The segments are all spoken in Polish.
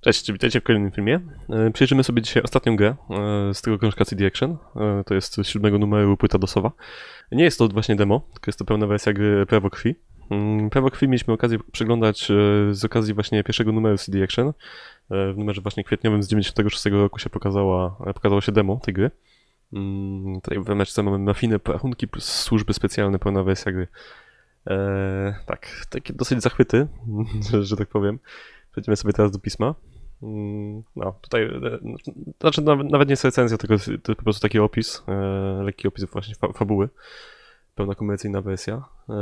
Cześć, witajcie w kolejnym filmie. E, Przejrzymy sobie dzisiaj ostatnią grę e, z tego krążka CD Action. E, To jest z siódmego numeru płyta dosowa. Nie jest to właśnie demo, tylko jest to pełna wersja gry Prawo Krwi. Mm, Prawo Krwi mieliśmy okazję przeglądać z okazji właśnie pierwszego numeru CD Action. W numerze właśnie kwietniowym z 96 roku się pokazała, pokazało się demo tej gry. Mm, Tutaj w meczce mamy mafiny, rachunki służby specjalne, pełna wersja gry. E, tak, takie dosyć zachwyty, że, że tak powiem. Przejdziemy sobie teraz do pisma. Mm, No, tutaj, e, znaczy nawet, nie jest recenzja, tylko jest, po prostu taki opis, e, lekki opis właśnie fa fabuły. Pełna komercyjna wersja. E,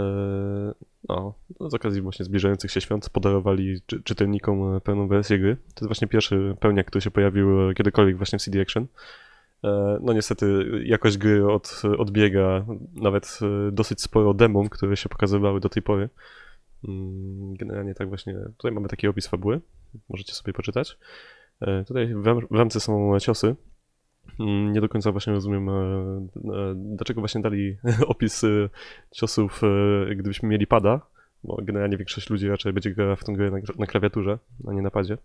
no, z okazji właśnie zbliżających się świąt podarowali czy, czytelnikom pełną wersję gry. To jest właśnie pierwszy pełniak, który się pojawił kiedykolwiek właśnie w CD Action. No niestety jakość gry od, odbiega nawet dosyć sporo demom, które się pokazywały do tej pory. Mm, Generalnie tak właśnie, tutaj mamy taki opis fabuły, możecie sobie poczytać. E, Tutaj w ram- w ramce są ciosy. Mm, Nie do końca właśnie rozumiem, e, e, dlaczego właśnie dali opis ciosów, gdybyśmy mieli pada, bo generalnie większość ludzi raczej będzie grała w tą grę na, klawiaturze, a nie na padzie.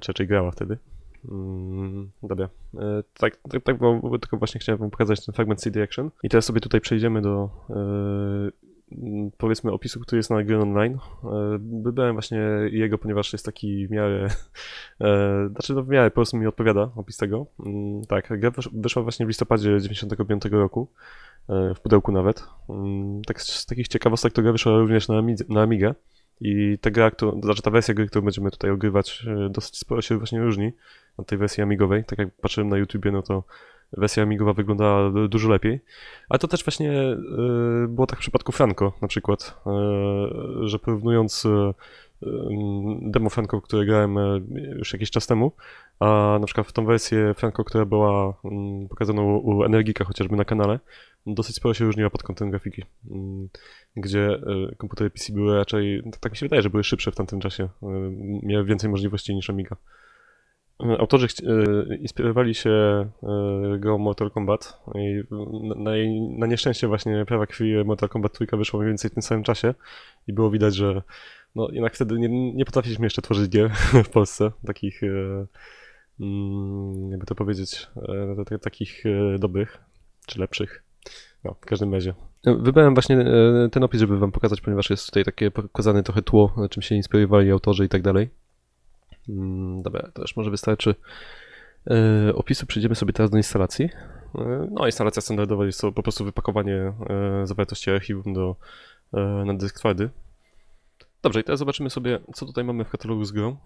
Czy raczej grała wtedy. Mm, Dobra. Tak, tak, tak bo, tylko właśnie chciałem wam pokazać ten fragment CD Action. I teraz sobie tutaj przejdziemy do powiedzmy opisu, który jest na gry online. E, Wybrałem właśnie jego, ponieważ jest taki w miarę, e, znaczy no w miarę po prostu mi odpowiada opis tego. Mm, Tak, gra wysz- wyszła właśnie w listopadzie 95 roku, e, w pudełku nawet. Mm, Tak z takich ciekawostek to gra wyszła również na, Amidze- na. I ta gra, to znaczy ta wersja gry, którą będziemy tutaj ogrywać, dosyć sporo się właśnie różni od tej wersji amigowej. Tak jak patrzyłem na YouTubie, no to wersja amigowa wyglądała du- dużo lepiej. Ale to też właśnie e, było tak w przypadku Franco na przykład, e, że porównując e, em, demo Franco, które grałem już jakiś czas temu, a na przykład w tą wersję Franco, która była mm, pokazana u, Energika chociażby na kanale, dosyć sporo się różniła pod kątem grafiki, mm, gdzie komputery PC były raczej, tak- mi się wydaje, że były szybsze w tamtym czasie, miały więcej możliwości niż Amiga. Autorzy e, inspirowali się e, grą Mortal Kombat i na, jej- na nieszczęście właśnie prawa krwi Mortal Kombat 3 wyszło mniej więcej w tym samym czasie i było widać, że no jednak wtedy nie, nie potrafiliśmy jeszcze tworzyć gier w Polsce, takich e, mm, jakby to powiedzieć, takich dobrych czy lepszych. No, w każdym razie. Wybrałem właśnie ten opis, żeby wam pokazać, ponieważ jest tutaj takie pokazane trochę tło, czym się inspirowali autorzy i tak dalej. Mm, Dobra, to już może wystarczy e, opisu. Przejdziemy sobie teraz do instalacji. E, No, instalacja standardowa jest to po prostu wypakowanie e, zawartości archiwum do, na dysk twardy. Dobrze, i teraz zobaczymy sobie, co tutaj mamy w katalogu z grą.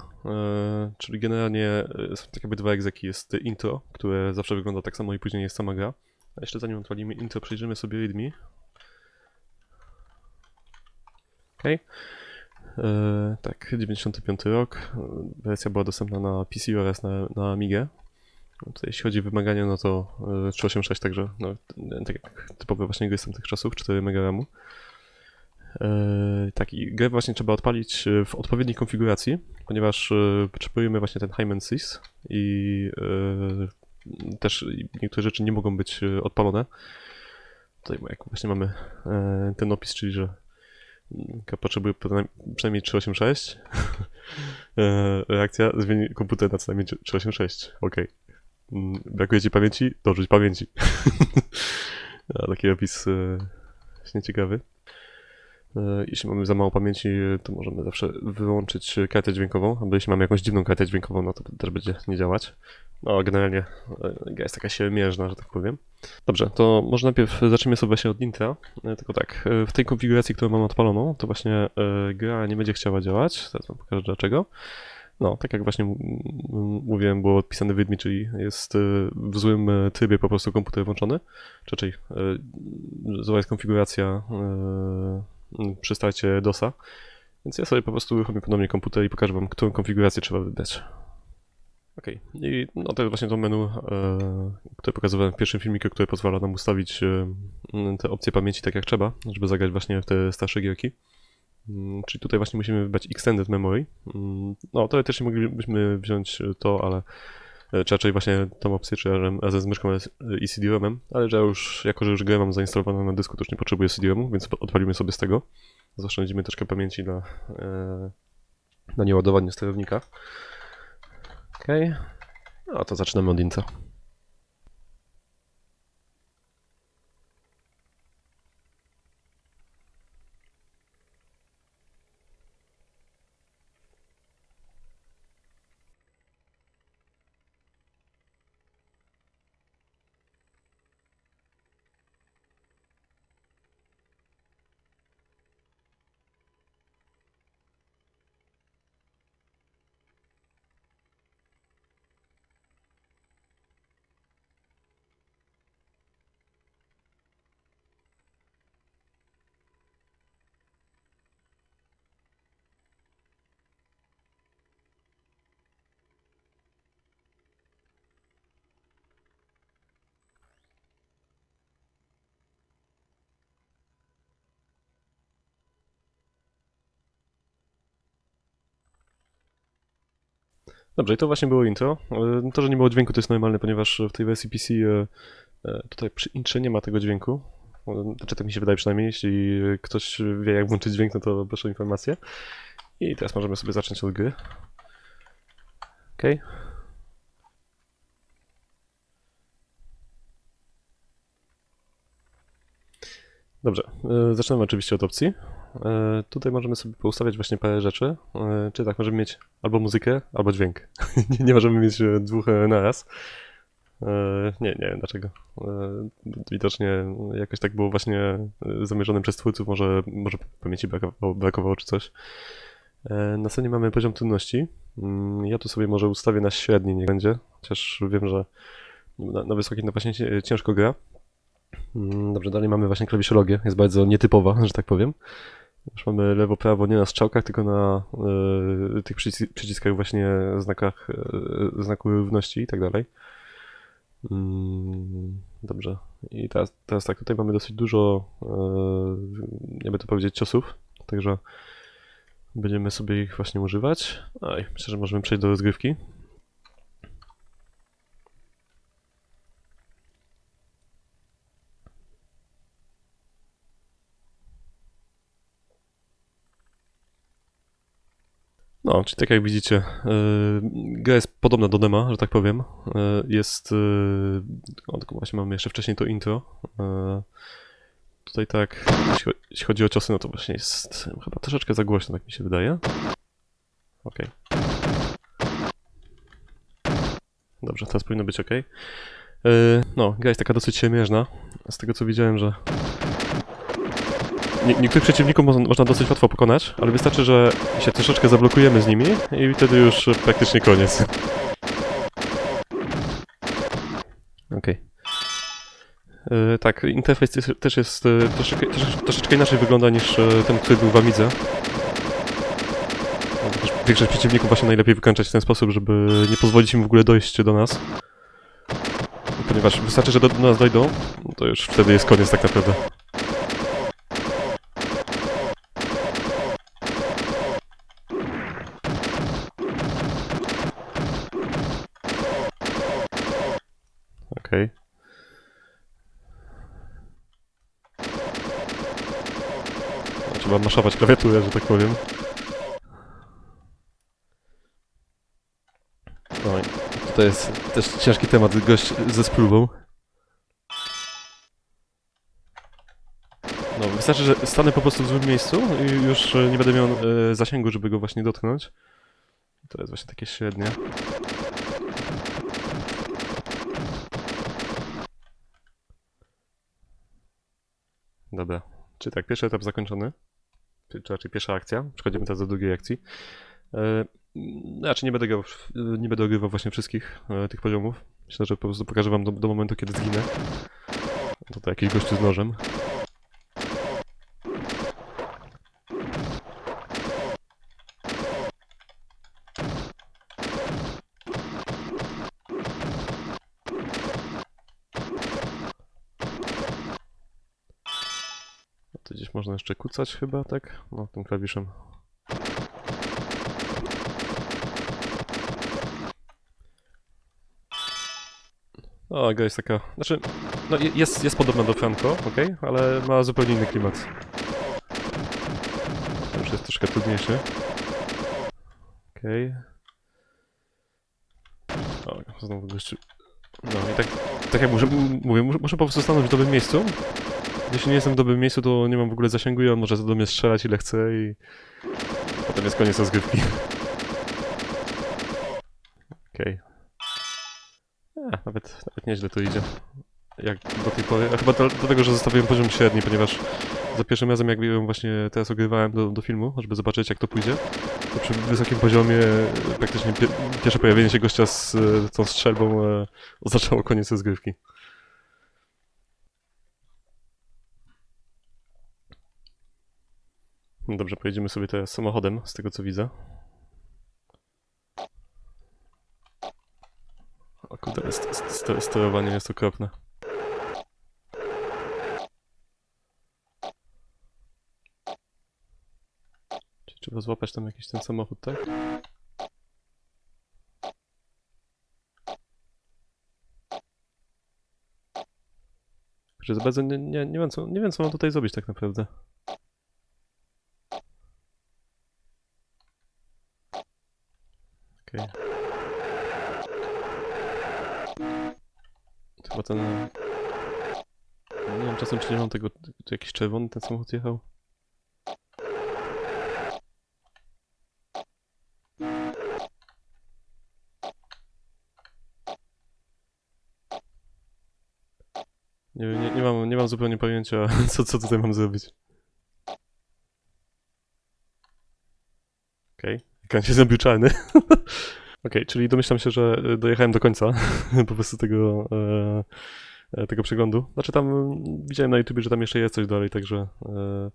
Czyli generalnie są tak jakby dwa egzeki. Jest intro, które zawsze wygląda tak samo i później jest sama gra. A jeszcze zanim odpalimy intro, przejrzymy sobie readme. Okej. E, tak, 95 rok. E, Wersja była dostępna na PC oraz na, na Amigę. No Tutaj jeśli chodzi o wymagania, no to e, 386 także, no, tak jak typowe właśnie gry z tamtych czasów, 4 MB RAMu. E, tak, i grę właśnie trzeba odpalić e, w odpowiedniej konfiguracji, ponieważ e, potrzebujemy właśnie ten Hyman Sys i e, też niektóre rzeczy nie mogą być e, odpalone. Tutaj jak właśnie mamy e, ten opis, czyli że potrzebuje przynajmniej- przynajmniej 386. E, Reakcja, zmieni komputer na co najmniej 386. Okej. Mm, Brakuje ci pamięci? Dorzuć pamięci. A, taki opis e, właśnie ciekawy. E, Jeśli mamy za mało pamięci, to możemy zawsze wyłączyć kartę dźwiękową, albo jeśli mamy jakąś dziwną kartę dźwiękową, no to też będzie nie działać. No, generalnie e, gra jest taka siermiężna, że tak powiem. Dobrze, to może najpierw zacznijmy sobie właśnie od intra. E, Tylko tak, e, w tej konfiguracji, którą mam odpaloną, to właśnie e, gra nie będzie chciała działać. Teraz wam pokażę dlaczego. No, tak jak właśnie mówiłem, było odpisane w czyli jest e, w złym e, trybie po prostu komputer włączony. Czy raczej e, zła jest konfiguracja e, przy starcie DOSa. Więc ja sobie po prostu uruchomię ponownie komputer i pokażę wam, którą konfigurację trzeba wybrać. Okej, i no to jest właśnie to menu, e, które pokazywałem w pierwszym filmiku, które pozwala nam ustawić e, m, te opcje pamięci tak jak trzeba, żeby zagrać właśnie w te starsze gierki. Mm, Czyli tutaj właśnie musimy wybrać Extended Memory. Mm, No, teoretycznie moglibyśmy wziąć to, ale czy raczej właśnie tą opcję, czy razem, z myszką i CD-ROMem, ale że ja już, jako że już grę mam zainstalowaną na dysku, to już nie potrzebuję CD-ROMu, więc odpalimy sobie z tego. Zaoszczędzimy troszkę pamięci na, e, na nieładowaniu sterownika. Okej. No to zaczynamy od intra. Dobrze, i to właśnie było intro. E, To, że nie było dźwięku, to jest normalne, ponieważ w tej wersji PC e, e, tutaj przy intrze nie ma tego dźwięku. Znaczy, tak mi się wydaje przynajmniej. Jeśli ktoś wie, jak włączyć dźwięk, no to proszę o informację. I teraz możemy sobie zacząć od gry. Okej. Dobrze, zaczynamy oczywiście od opcji. E, Tutaj możemy sobie poustawiać właśnie parę rzeczy. E, Czy tak, możemy mieć albo muzykę, albo dźwięk. nie, nie możemy mieć e, dwóch naraz. E, Nie, nie wiem dlaczego. Widocznie jakoś tak było właśnie zamierzone przez twórców, może, może pamięci brakowało, brakowało czy coś. E, Na scenie mamy poziom trudności. Mm, Ja tu sobie może ustawię na średni, niech będzie, chociaż wiem, że na, na wysokim to właśnie ciężko gra. Mm, Dobrze, dalej mamy właśnie klawiszologię, jest bardzo nietypowa, że tak powiem. Już mamy lewo, prawo nie na strzałkach, tylko na y, tych przycis- przyciskach właśnie znakach, y, znaku równości i tak dalej. Mm, dobrze. I teraz, teraz tak, tutaj mamy dosyć dużo, y, jakby to powiedzieć, ciosów, także będziemy sobie ich właśnie używać. Oj, myślę, że możemy przejść do rozgrywki. No, czyli tak jak widzicie, yy, gra jest podobna do dema, że tak powiem. Yy, jest. Yy, o, tylko właśnie mamy jeszcze wcześniej to intro. Tutaj tak, jeśli, cho- jeśli chodzi o ciosy, no to właśnie jest chyba troszeczkę za głośno, tak mi się wydaje. Okej. Dobrze, teraz powinno być ok. No, gra jest taka dosyć siemierzna. Z tego co widziałem, że Nie, niektórych przeciwników można, można dosyć łatwo pokonać, ale wystarczy, że się troszeczkę zablokujemy z nimi i wtedy już praktycznie koniec. Okej. E, Tak, interfejs też- jest e, troszeczkę, troszeczkę, inaczej wygląda niż e, ten, który był w Amidze. Większość przeciwników właśnie najlepiej wykończać w ten sposób, żeby nie pozwolić im w ogóle dojść do nas. Ponieważ wystarczy, że do, do nas dojdą, to już wtedy jest koniec tak naprawdę. Okej. No, Trzeba maszować klawiaturę, że tak powiem. I tutaj jest też ciężki temat, gość ze spluwą. No, wystarczy, że stanę po prostu w złym miejscu i już nie będę miał e, zasięgu, żeby go właśnie dotknąć. To jest właśnie takie średnie. Dobra. Czy tak, pierwszy etap zakończony? Czy, raczej pierwsza akcja? Przechodzimy teraz do drugiej akcji. E, znaczy nie będę, grał, w- nie będę ogrywał właśnie wszystkich e, tych poziomów. Myślę, że po prostu pokażę wam do, do momentu, kiedy zginę. Tutaj jakiś gościu z nożem. To gdzieś można jeszcze kucać chyba, tak? No, tym klawiszem. O, gra jest taka... Znaczy, no je- jest, jest podobna do Franco, ok, ale ma zupełnie inny klimat. To już jest troszkę trudniejszy. Okej. O, znowu gościu. No i tak, tak jak mówię, muszę, muszę po prostu stanąć w dobrym miejscu. Jeśli nie jestem w dobrym miejscu, to nie mam w ogóle zasięgu i on może do mnie strzelać ile chce i potem jest koniec rozgrywki. Okej. A, Nawet, nawet nieźle to idzie. Jak do tej pory. A chyba do, dlatego, że zostawiłem poziom średni, ponieważ za pierwszym razem, jak właśnie teraz ogrywałem do, do filmu, żeby zobaczyć, jak to pójdzie, to przy wysokim poziomie e, praktycznie pie, pierwsze pojawienie się gościa z e, tą strzelbą e, oznaczało koniec rozgrywki. No Dobrze, pojedziemy sobie teraz samochodem, z tego co widzę. O kurde, st- st- st- sterowanie jest okropne. Czy trzeba złapać tam jakiś ten samochód, tak? Za bardzo nie, nie, nie, wiem co, nie wiem co mam tutaj zrobić tak naprawdę. Okej. Chyba ten... Nie wiem czasem czy nie mam tego... Tu jakiś czerwony ten samochód jechał. Nie, nie, nie, mam, nie mam zupełnie pojęcia, co, co tutaj mam zrobić. Okej, ekran się zrobił czarny. Okej, czyli domyślam się, że e, dojechałem do końca po prostu tego, e, e, tego przeglądu. Znaczy tam mm, widziałem na YouTube, że tam jeszcze jest coś dalej, także e,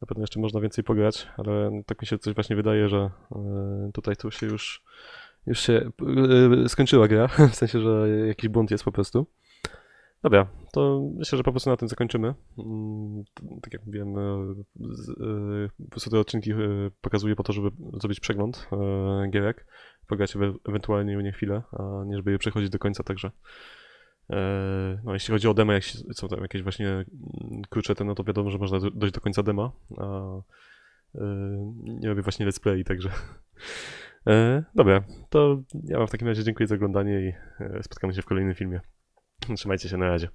na pewno jeszcze można więcej pograć, ale tak mi się coś właśnie wydaje, że e, tutaj to się już, już się e, skończyła gra, w sensie, że jakiś błąd jest po prostu. Dobra, to myślę, że po prostu na tym zakończymy. Mm, Tak jak mówiłem, e, e, te odcinki e, pokazuję po to, żeby zrobić przegląd gierek, pograć ewe- ewentualnie u nie chwilę, a nie żeby je przechodzić do końca, także no jeśli chodzi o demo, jak są tam jakieś właśnie mm, te, no to wiadomo, że można do- dojść do końca dema, a nie robię właśnie let's play, także dobra, to ja wam w takim razie dziękuję za oglądanie i spotkamy się w kolejnym filmie. Trzymajcie się na razie.